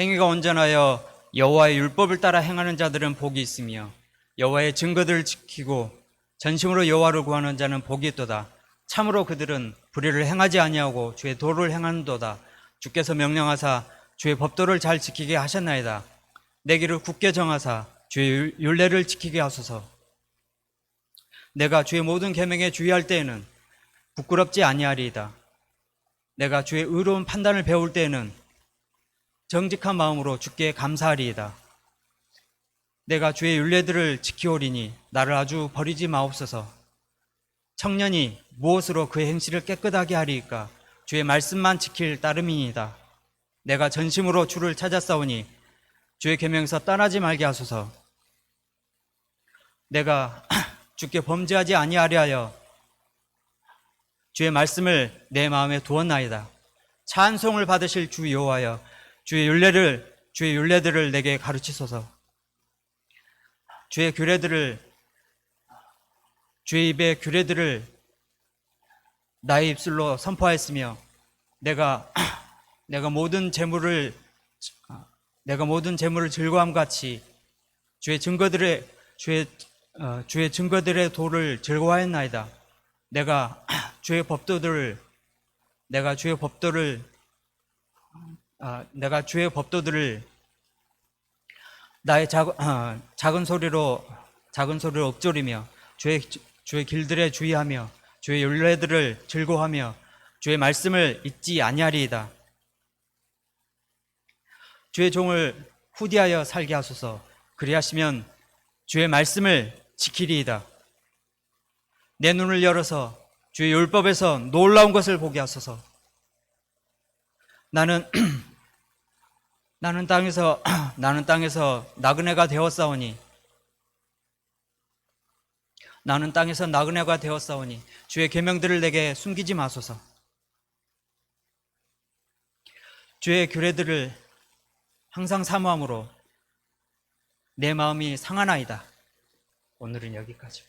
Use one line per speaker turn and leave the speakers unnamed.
행위가 온전하여 여호와의 율법을 따라 행하는 자들은 복이 있으며 여호와의 증거들을 지키고 전심으로 여호와를 구하는 자는 복이 있도다. 참으로 그들은 불의를 행하지 아니하고 주의 도를 행하는도다. 주께서 명령하사 주의 법도를 잘 지키게 하셨나이다. 내 길을 굳게 정하사 주의 율- 율례를 지키게 하소서. 내가 주의 모든 계명에 주의할 때에는 부끄럽지 아니하리이다. 내가 주의 의로운 판단을 배울 때에는 정직한 마음으로 주께 감사하리이다. 내가 주의 율례들을 지키오리니 나를 아주 버리지 마옵소서. 청년이 무엇으로 그의 행실을 깨끗하게 하리이까? 주의 말씀만 지킬 따름이니이다. 내가 전심으로 주를 찾았사오니 주의 계명에서 떠나지 말게 하소서. 내가 주께 범죄하지 아니하려 하여 주의 말씀을 내 마음에 두었나이다. 찬송을 받으실 주 여호와여 주의 율례를 주의 율례들을 내게 가르치소서. 주의 규례들을 주의 입의 규례들을 나의 입술로 선포하였으며 내가 내가 모든 재물을 내가 모든 재물을 즐거움 같이 주의 증거들의 주의 어, 주의 증거들의 도를 즐거워하였나이다. 내가 주의 법도들을 내가 주의 법도를 아, 내가 주의 법도들을 나의 작, 아, 작은 소리로 작은 소리로 읊조리며 주의 주의 길들에 주의하며 주의 율례들을 즐거워하며 주의 말씀을 잊지 아니하리이다. 주의 종을 후디하여 살게 하소서. 그리하시면 주의 말씀을 지키리이다. 내 눈을 열어서 주의 율법에서 놀라운 것을 보게 하소서. 나는 나는 땅에서 나는 땅에서 나그네가 되었사오니 나는 땅에서 나그네가 되었사오니 주의 계명들을 내게 숨기지 마소서. 주의 규례들을 항상 사모함으로 내 마음이 상하나이다. 오늘은 여기까지.